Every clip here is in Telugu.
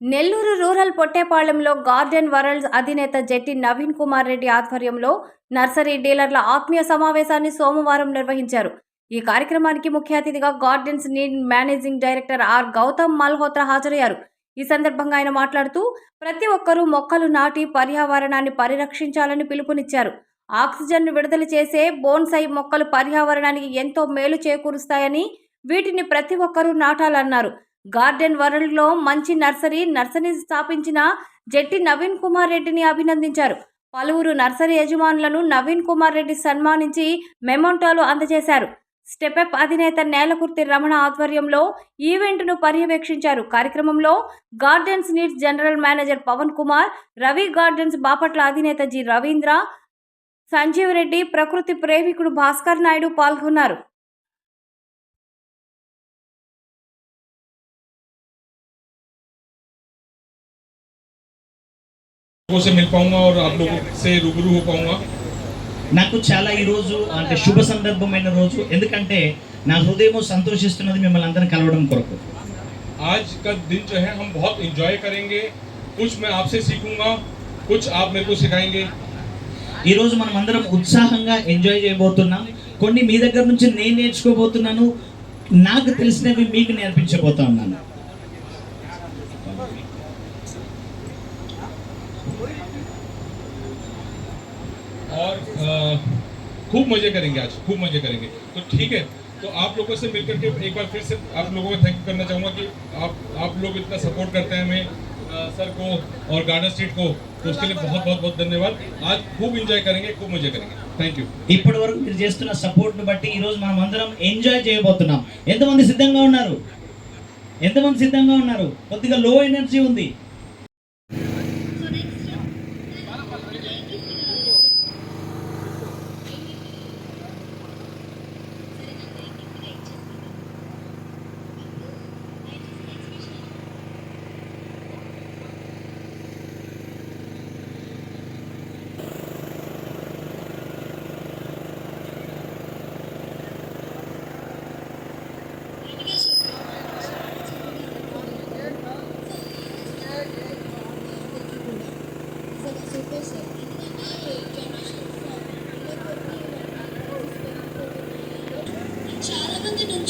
నెల్లూరు రూరల్ పొట్టేపాళెంలో గార్డెన్ వరల్డ్స్ అధినేత జెట్టి నవీన్ కుమార్ రెడ్డి ఆధ్వర్యంలో నర్సరీ డీలర్ల ఆత్మీయ సమావేశాన్ని సోమవారం నిర్వహించారు. ఈ కార్యక్రమానికి ముఖ్య అతిథిగా gardens need managing director R Gautam Malhotra హాజరయ్యారు. ఈ సందర్భంగా ఆయన మాట్లాడుతూ ప్రతి ఒక్కరూ మొక్కలు నాటి పర్యావరణాన్ని పరిరక్షించాలని పిలుపునిచ్చారు. ఆక్సిజన్ విడుదల చేసే బోన్సై మొక్కలు పర్యావరణానికి ఎంతో మేలు చేకూరుస్తాయని వీటిని ప్రతి ఒక్కరూ నాటాలన్నారు. గార్డెన్ వరల్డ్లో మంచి నర్సరీ నర్సరీ స్థాపించిన జట్టి నవీన్ కుమార్ రెడ్డిని అభినందించారు. పలువురు నర్సరీ యజమానులను నవీన్ కుమార్ రెడ్డి సన్మానించి మెమోంటోలు అందజేశారు. స్టెపెప్ అధినేత నేలకుర్తి రమణ ఆధ్వర్యంలో ఈవెంట్ను పర్యవేక్షించారు. కార్యక్రమంలో gardens needs general manager Pavan Kumar Ravi gardens Bapatla అధినేత జి రవీంద్ర సంజీవ్ రెడ్డి ప్రకృతి ప్రేమికుడు భాస్కర్ నాయుడు పాల్గొన్నారు. लोगों से मिल पाऊंगा और आप लोगों से रूबरू हो पाऊंगा నాకు చాలా ఈ రోజు అంటే శుభ సందర్భమైన రోజు ఎందుకంటే నా హృదయం సంతోషిస్తున్నది మిమ్మల్ని అందరిని కలవడం కొరకు आज का दिन जो है हम बहुत इंजॉय करेंगे कुछ मैं आपसे सीखूंगा कुछ आप मेरे को सिखाएंगे ఈ రోజు మనం అందరం ఉత్సాహంగా ఎంజాయ్ చేయబోతున్నాం కొన్ని మీ దగ్గర నుంచి నేను నేర్చుకోబోతున్నాను నాకు తెలిసినవి మీకు నేర్పించబోతా ఉన్నాను और अ, खूब मजे करेंगे आज खूब मजे करेंगे तो ठीक है तो आप लोगों से मिलकर के एक बार फिर से आप लोगों को थैंक यू करना चाहूँगा कि आप आप लोग इतना सपोर्ट करते हैं हमें अ, सर को और गार्डन स्ट्रीट को तो उसके लिए बहुत बहुत बहुत धन्यवाद आज खूब इंजॉय करेंगे खूब मजे करेंगे థ్యాంక్ యూ ఇప్పటి వరకు మీరు చేస్తున్న సపోర్ట్ ను బట్టి ఈ రోజు మనం అందరం ఎంజాయ్ చేయబోతున్నాం ఎంతమంది సిద్ధంగా ఉన్నారు ఎంతమంది సిద్ధంగా ఉన్నారు కొద్దిగా లో ఎనర్జీ ఉంది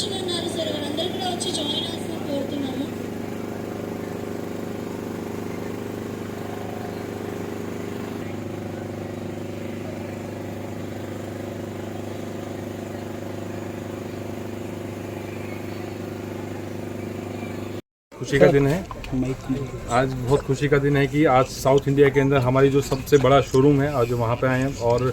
మంది నుంచుని ఉన్నారు సార్ వాళ్ళందరూ కూడా వచ్చి జాయిన్ అవ్వాల్సిన కోరుతున్నాము खुशी का दिन है आज बहुत खुशी का दिन है कि आज साउथ इंडिया के अंदर हमारी जो सबसे बड़ा शोरूम है आज जो वहाँ पे आए हैं और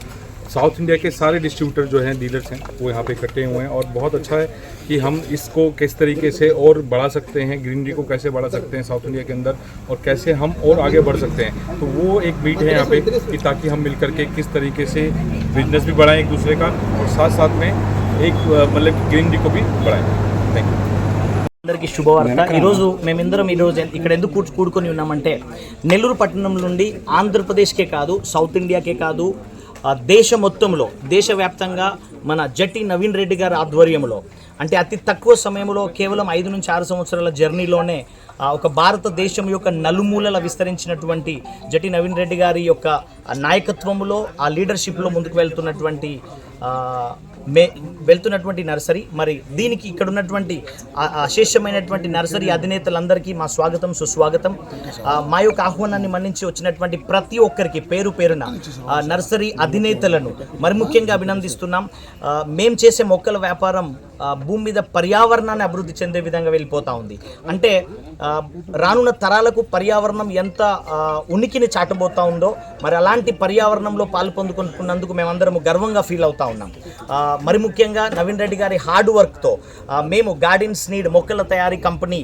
साउथ इंडिया के सारे डिस्ट्रीब्यूटर जो हैं डीलर्स हैं वो यहाँ पे इकट्ठे हुए हैं और बहुत अच्छा है कि हम इसको किस तरीके से और बढ़ा सकते हैं ग्रीनरी को कैसे बढ़ा सकते हैं साउथ इंडिया के अंदर और कैसे हम और आगे बढ़ सकते हैं तो वो एक बीट है यहाँ पे कि ताकि हम मिल करके किस तरीके से बिजनेस भी बढ़ाएं एक दूसरे का और साथ साथ में एक अ, मतलब ग्रीनरी को भी बढ़ाएं थैंक यू అందరికీ శుభవార్త ఈరోజు మేమిందరం ఈరోజు ఇక్కడ ఎందుకు కూర్చు కూడుకొని ఉన్నామంటే నెల్లూరు పట్టణం నుండి ఆంధ్రప్రదేశ్కే కాదు సౌత్ ఇండియాకే కాదు ఆ, దేశ మొత్తంలో దేశవ్యాప్తంగా మన జట్టి నవీన్ రెడ్డి గారి ఆధ్వర్యంలో అంటే అతి తక్కువ సమయంలో కేవలం ఐదు నుంచి ఆరు సంవత్సరాల జర్నీలోనే ఒక భారతదేశం యొక్క నలుమూలల విస్తరించినటువంటి జటి నవీన్ రెడ్డి గారి యొక్క నాయకత్వంలో ఆ లీడర్షిప్లో ముందుకు వెళ్తున్నటువంటి మే వెళ్తున్నటువంటి నర్సరీ మరి దీనికి ఇక్కడ ఉన్నటువంటి అశేషమైనటువంటి నర్సరీ అధినేతలందరికీ మా స్వాగతం సుస్వాగతం. మా యొక్క ఆహ్వానాన్ని మన్నించి వచ్చినటువంటి ప్రతి ఒక్కరికి పేరు పేరున నర్సరీ అధినేతలను మరి ముఖ్యంగా అభినందిస్తున్నాం. మేము మేం చేసే మొక్కల వ్యాపారం భూమి మీద పర్యావరణాన్ని అభివృద్ధి చెందే విధంగా వెళ్ళిపోతూ ఉంది. అంటే రానున్న తరాలకు పర్యావరణం ఎంత ఉనికిని చాటబోతూ ఉందో మరి అలాంటి పర్యావరణంలో పాలు పొందుకుంటున్నందుకు గర్వంగా ఫీల్ అవుతా ఉన్నాం. మరి ముఖ్యంగా నవీన్ రెడ్డి గారి హార్డ్ వర్క్తో మేము గార్డెన్స్ నీడ్ మొక్కల తయారీ కంపెనీ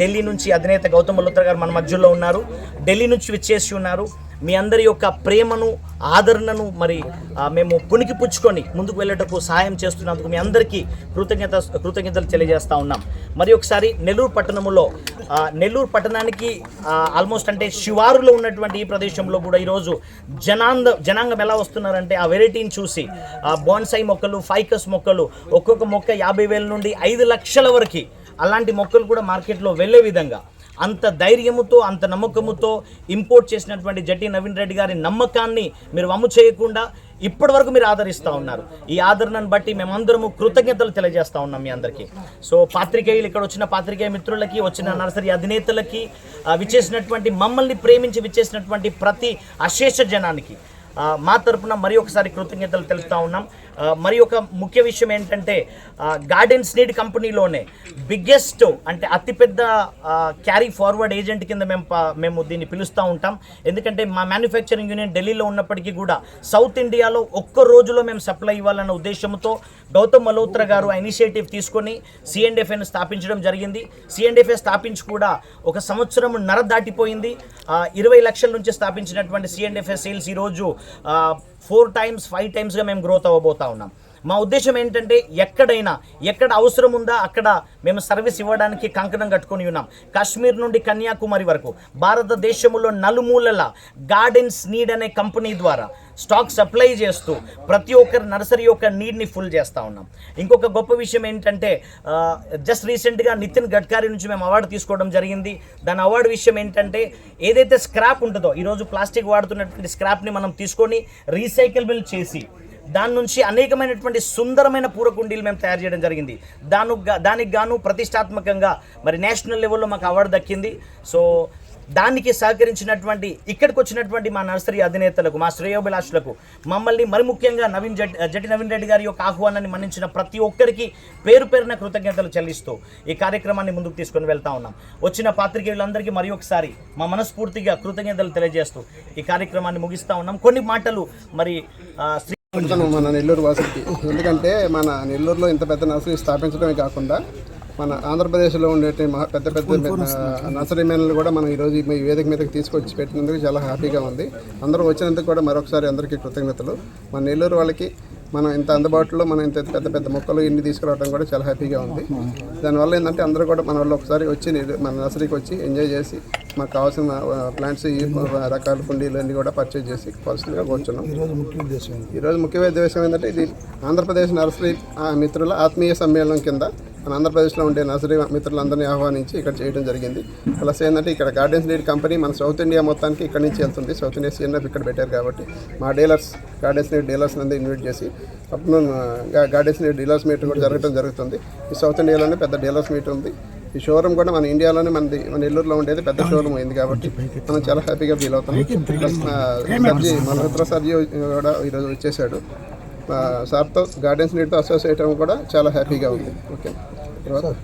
ఢిల్లీ నుంచి అధినేత గౌతమ్ మల్హోత్రా గారు మన మధ్యలో ఉన్నారు. ఢిల్లీ నుంచి విచ్చేసి ఉన్నారు. మీ అందరి యొక్క ప్రేమను ఆదరణను మరి మేము పుణికిపుచ్చుకొని ముందుకు వెళ్ళేటకు సహాయం చేస్తున్నందుకు మీ అందరికీ కృతజ్ఞత కృతజ్ఞతలు తెలియజేస్తూ ఉన్నాం. మరి ఒకసారి నెల్లూరు పట్టణంలో నెల్లూరు పట్టణానికి ఆల్మోస్ట్ అంటే శివారులో ఉన్నటువంటి ఈ ప్రదేశంలో కూడా ఈరోజు జనాంగ జనాంగం ఎలా వస్తున్నారంటే ఆ వెరైటీని చూసి ఆ బోన్సై మొక్కలు ఫైకస్ మొక్కలు ఒక్కొక్క మొక్క యాభై వేల నుండి ఐదు లక్షల వరకు అలాంటి మొక్కలు కూడా మార్కెట్లో వెళ్ళే విధంగా అంత ధైర్యముతో అంత నమ్మకముతో ఇంపోర్ట్ చేసినటువంటి జట్టి నవీన్ రెడ్డి గారి నమ్మకాన్ని మీరు వమ్ము చేయకుండా ఇప్పటి వరకు మీరు ఆదరిస్తూ ఉన్నారు. ఈ ఆదరణను బట్టి మేమందరము కృతజ్ఞతలు తెలియజేస్తా ఉన్నాం మీ అందరికీ. సో పాత్రికేయులు ఇక్కడ వచ్చిన పాత్రికేయ మిత్రులకి వచ్చిన నర్సరీ అధినేతలకి విచ్చేసినటువంటి మమ్మల్ని ప్రేమించి విచ్చేసినటువంటి ప్రతి అశేష జనానికి మా తరపున మరి ఒకసారి కృతజ్ఞతలు తెలుపుతా ఉన్నాం. మరి ఒక ముఖ్య విషయం ఏంటంటే గార్డెన్స్ నీడ్ కంపెనీలోనే బిగ్గెస్ట్ అంటే అతిపెద్ద క్యారీ ఫార్వర్డ్ ఏజెంట్ కింద మేము మేము దీన్ని పిలుస్తూ ఉంటాం. ఎందుకంటే మా మ్యానుఫ్యాక్చరింగ్ యూనియన్ ఢిల్లీలో ఉన్నప్పటికీ కూడా సౌత్ ఇండియాలో ఒక్క రోజులో మేము సప్లై ఇవ్వాలన్న ఉద్దేశంతో గౌతమ్ మల్హోత్ర గారు ఆ ఇనిషియేటివ్ తీసుకొని సిఎండ్ఎఫ్ఏను స్థాపించడం జరిగింది. సిఎండ్ఎఫ్ఏ స్థాపించి కూడా ఒక సంవత్సరం నర దాటిపోయింది. ఇరవై లక్షల నుంచి స్థాపించినటువంటి సిఎండ్ఎఫ్ఏ సేల్స్ ఈరోజు ఫోర్ టైమ్స్ ఫైవ్ టైమ్స్గా మేము గ్రోత్ అవ్వబోతా ఉన్నాం. మా ఉద్దేశం ఏంటంటే ఎక్కడైనా ఎక్కడ అవసరం ఉందా అక్కడ మేము సర్వీస్ ఇవ్వడానికి కంకణం కట్టుకొని ఉన్నాం. కాశ్మీర్ నుండి కన్యాకుమారి వరకు భారతదేశంలో నలుమూలల గార్డెన్స్ నీడ్ అనే కంపెనీ ద్వారా స్టాక్ సప్లై చేస్తూ ప్రతి ఒక్కరి నర్సరీ యొక్క నీడ్ని ఫుల్ చేస్తూ ఉన్నాం. ఇంకొక గొప్ప విషయం ఏంటంటే జస్ట్ రీసెంట్గా నితిన్ గడ్కరీ నుంచి మేము అవార్డు తీసుకోవడం జరిగింది. దాని అవార్డు విషయం ఏంటంటే ఏదైతే స్క్రాప్ ఉంటుందో ఈరోజు ప్లాస్టిక్ వాడుతున్నటువంటి స్క్రాప్ని మనం తీసుకొని రీసైకిల్బుల్ చేసి దాని నుంచి అనేకమైనటువంటి సుందరమైన పూరకుండీలు మేము తయారు చేయడం జరిగింది. దాని దానికి గాను ప్రతిష్టాత్మకంగా మరి నేషనల్ లెవెల్లో మాకు అవార్డు దక్కింది. సో దానికి సహకరించినటువంటి ఇక్కడికి వచ్చినటువంటి మా నర్సరీ అధినేతలకు మా శ్రేయోభిలాషులకు మమ్మల్ని మరి ముఖ్యంగా నవీన్ జట్ జటి నవీన్ రెడ్డి గారి యొక్క ఆహ్వానాన్ని మన్నించిన ప్రతి ఒక్కరికి పేరు పేరున కృతజ్ఞతలు చెల్లిస్తూ ఈ కార్యక్రమాన్ని ముందుకు తీసుకొని వెళ్తా ఉన్నాం. వచ్చిన పాత్రికేయులందరికీ మరి ఒకసారి మా మనస్ఫూర్తిగా కృతజ్ఞతలు తెలియజేస్తూ ఈ కార్యక్రమాన్ని ముగిస్తా ఉన్నాం. కొన్ని మాటలు మరి శ్రీ చెప్తాను మన నెల్లూరు వాసులకి. ఎందుకంటే మన నెల్లూరులో ఇంత పెద్ద నర్సరీ స్థాపించడమే కాకుండా మన ఆంధ్రప్రదేశ్లో ఉండే మహా పెద్ద పెద్ద నర్సరీ మెన్లు కూడా మనం ఈరోజు ఈ వేదిక మీదకి తీసుకొచ్చి పెట్టినందుకు చాలా హ్యాపీగా ఉంది. అందరూ వచ్చినందుకు కూడా మరొకసారి అందరికీ కృతజ్ఞతలు. మన నెల్లూరు వాళ్ళకి మనం ఇంత అందుబాటులో మనం ఇంత పెద్ద పెద్ద మొక్కలు ఇన్ని తీసుకురావడం కూడా చాలా హ్యాపీగా ఉంది. దానివల్ల ఏంటంటే అందరూ కూడా మన వాళ్ళు ఒకసారి వచ్చి మన నర్సరీకి వచ్చి ఎంజాయ్ చేసి మాకు కావాల్సిన ప్లాంట్స్ ఈ రకాల కుండీలు అన్నీ కూడా పర్చేజ్ చేసి కావాల్సిందిగా కూర్చున్నాం. ఈరోజు ముఖ్య ఉద్దేశం ఏంటంటే ఇది ఆంధ్రప్రదేశ్ నర్సరీ మిత్రుల ఆత్మీయ సమ్మేళనం కింద మన ఆంధ్రప్రదేశ్లో ఉండే నర్సరీ మిత్రులందరినీ ఆహ్వానించి ఇక్కడ చేయడం జరిగింది. ప్లస్ ఏంటంటే ఇక్కడ గార్డెన్స్ లీడ్ కంపెనీ మన సౌత్ ఇండియా మొత్తానికి ఇక్కడ నుంచి వెళ్తుంది. సౌత్ ఇండియా సిఎన్ఎఫ్ ఇక్కడ పెట్టారు కాబట్టి మా డీలర్స్ గార్డెన్స్ లీడ్ డీలర్స్ అందరూ ఇన్వైట్ చేసి అప్పుడు గార్డెన్స్ లీడ్ డీలర్స్ మీట్ కూడా జరగడం జరుగుతుంది. ఈ సౌత్ ఇండియాలోనే పెద్ద డీలర్స్ మీట్ ఉంది. ఈ షోరూమ్ కూడా మన ఇండియాలోనే మనది మన నెల్లూరులో ఉండేది పెద్ద షోరూమ్ అయింది కాబట్టి మనం చాలా హ్యాపీగా ఫీల్ అవుతాం ప్లస్ మా సర్జీ మల్హోత్రా కూడా ఈరోజు వచ్చేసాడు. సార్తో గార్డెన్స్ నీట్తో అసోసియేట్ అవ్వడం కూడా చాలా హ్యాపీగా ఉంది. ఓకే తర్వాత?